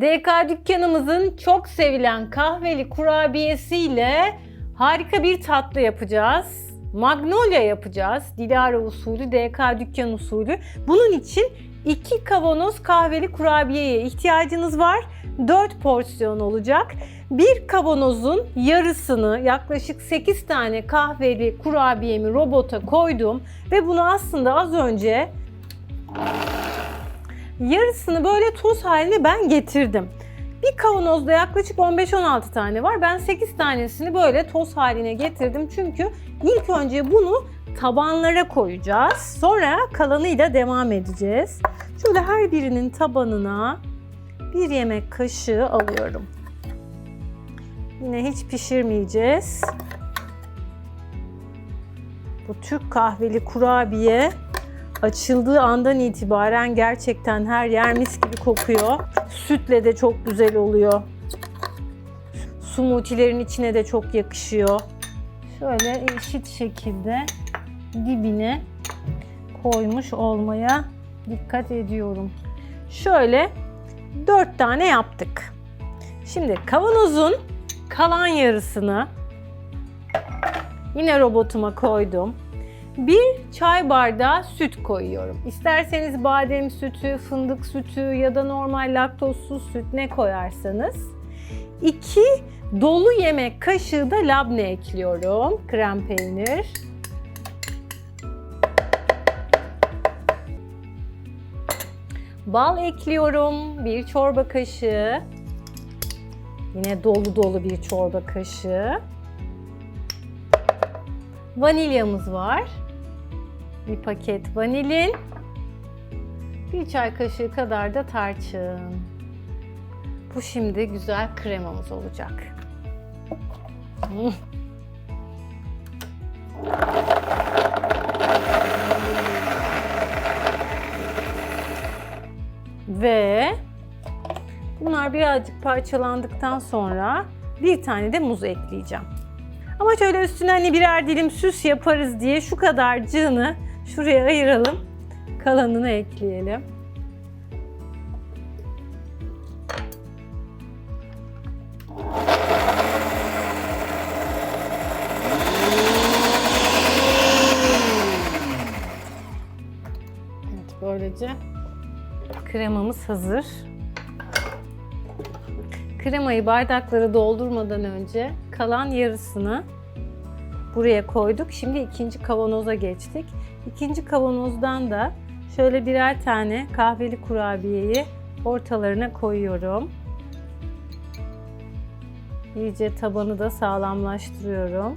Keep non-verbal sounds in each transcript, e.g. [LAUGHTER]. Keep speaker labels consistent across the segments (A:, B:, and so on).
A: DK dükkanımızın çok sevilen kahveli kurabiyesiyle harika bir tatlı yapacağız. Magnolia yapacağız. Dilara usulü, DK dükkan usulü. Bunun için 2 kavanoz kahveli kurabiyeye ihtiyacınız var. 4 porsiyon olacak. Bir kavanozun yarısını yaklaşık 8 tane kahveli kurabiyemi robota koydum ve bunu aslında az önce yarısını böyle toz haline ben getirdim. Bir kavanozda yaklaşık 15-16 tane var. Ben 8 tanesini böyle toz haline getirdim. Çünkü ilk önce bunu tabanlara koyacağız. Sonra kalanıyla devam edeceğiz. Şöyle her birinin tabanına bir yemek kaşığı alıyorum. Yine hiç pişirmeyeceğiz. Bu Türk kahveli kurabiye açıldığı andan itibaren gerçekten her yer mis gibi kokuyor. Sütle de çok güzel oluyor. Smoothie'lerin içine de çok yakışıyor. Şöyle eşit şekilde dibine koymuş olmaya dikkat ediyorum. Şöyle 4 tane yaptık. Şimdi kavanozun kalan yarısını yine robotuma koydum. Bir çay bardağı süt koyuyorum. İsterseniz badem sütü, fındık sütü ya da normal laktozsuz süt ne koyarsanız. 2 dolu yemek kaşığı da labne ekliyorum. Krem peynir. Bal ekliyorum. Bir çorba kaşığı. Yine dolu dolu bir çorba kaşığı. Vanilyamız var. Bir paket vanilin. Bir çay kaşığı kadar da tarçın. Bu şimdi güzel kremamız olacak. [LAUGHS] Ve bunlar birazcık parçalandıktan sonra bir tane de muz ekleyeceğim. Ama şöyle üstüne hani birer dilim süs yaparız diye şu kadarcığını şuraya ayıralım. Kalanını ekleyelim. Evet, böylece kremamız hazır. Kremayı bardaklara doldurmadan önce kalan yarısını buraya koyduk. Şimdi ikinci kavanoza geçtik. İkinci kavanozdan da şöyle birer tane kahveli kurabiyeyi ortalarına koyuyorum. İyice tabanı da sağlamlaştırıyorum.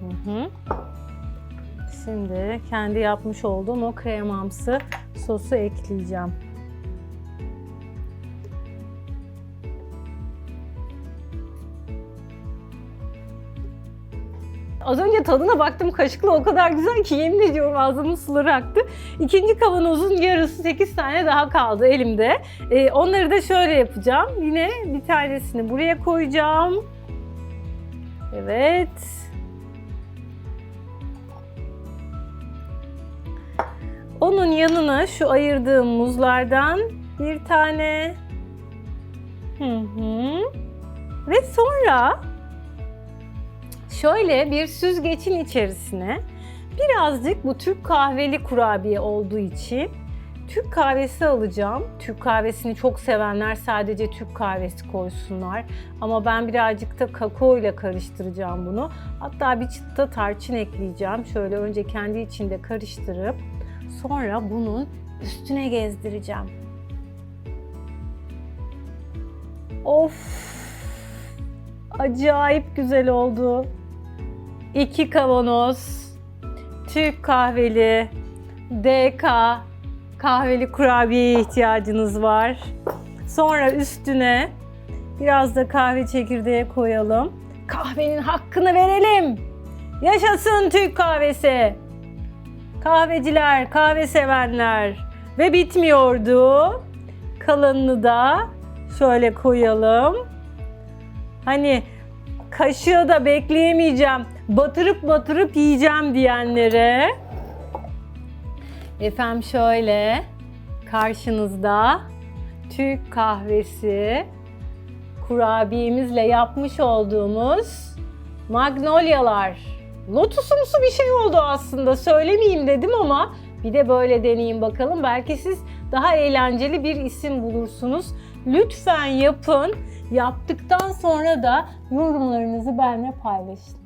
A: Hı hı. Şimdi kendi yapmış olduğum o kremamsı sosu ekleyeceğim. Az önce tadına baktım kaşıkla o kadar güzel ki yemin ediyorum ağzımın suları aktı. İkinci kavanozun yarısı 8 tane daha kaldı elimde. Ee, onları da şöyle yapacağım. Yine bir tanesini buraya koyacağım. Evet. Onun yanına şu ayırdığım muzlardan bir tane. Hı hı. Ve sonra şöyle bir süzgecin içerisine birazcık bu Türk kahveli kurabiye olduğu için Türk kahvesi alacağım. Türk kahvesini çok sevenler sadece Türk kahvesi koysunlar. Ama ben birazcık da kakao ile karıştıracağım bunu. Hatta bir çıt da tarçın ekleyeceğim. Şöyle önce kendi içinde karıştırıp sonra bunun üstüne gezdireceğim. Of! Acayip güzel oldu. 2 kavanoz Türk kahveli DK kahveli kurabiyeye ihtiyacınız var. Sonra üstüne biraz da kahve çekirdeği koyalım. Kahvenin hakkını verelim. Yaşasın Türk kahvesi. Kahveciler, kahve sevenler ve bitmiyordu. Kalanını da şöyle koyalım. Hani kaşığı da bekleyemeyeceğim. Batırıp batırıp yiyeceğim diyenlere. Efendim şöyle karşınızda Türk kahvesi kurabiyemizle yapmış olduğumuz magnolyalar. Lotusumsu bir şey oldu aslında. Söylemeyeyim dedim ama bir de böyle deneyin bakalım. Belki siz daha eğlenceli bir isim bulursunuz. Lütfen yapın. Yaptıktan sonra da yorumlarınızı benimle paylaşın.